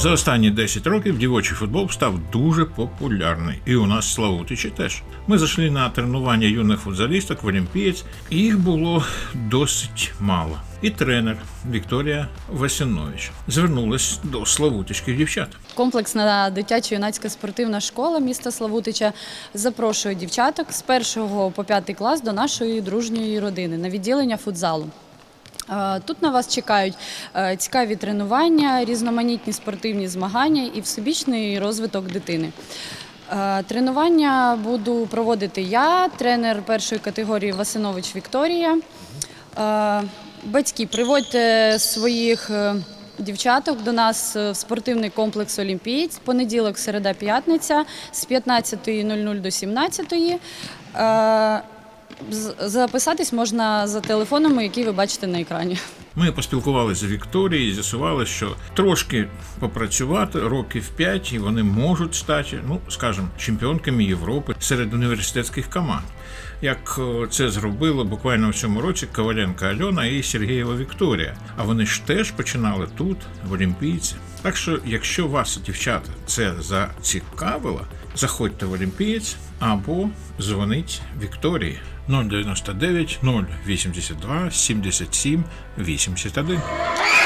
За останні 10 років дівочий футбол став дуже популярний. І у нас Славутичі теж. Ми зайшли на тренування юних футзалісток в Олімпієць, їх було досить мало. І тренер Вікторія Васянович звернулась до Славутичських дівчат. Комплексна дитячо-юнацька спортивна школа міста Славутича запрошує дівчаток з 1 по 5 клас до нашої дружньої родини на відділення футзалу. Е, Тут на вас чекають е, цікаві тренування, різноманітні спортивні змагання і всебічний розвиток дитини. Е, Тренування буду проводити я, тренер першої категорії Васинович Вікторія. Батьки, приводьте своїх дівчаток до нас в спортивний комплекс Олімпієць. Понеділок, середа, п'ятниця з 15.00 до 17.00. Записатись можна за телефонами, які ви бачите на екрані. Ми поспілкувалися з Вікторією з'ясували, що трошки попрацювати років 5, і вони можуть стати, ну скажімо, чемпіонками Європи серед університетських команд. Як е, це зробило буквально в цьому році Коваленко Альона і Сергієва Вікторія. А вони ж теж починали тут, в Олімпійці. Так що, якщо вас, дівчата, це зацікавило, заходьте в Олімпієць або дзвоніть Вікторії 099 082 77 81.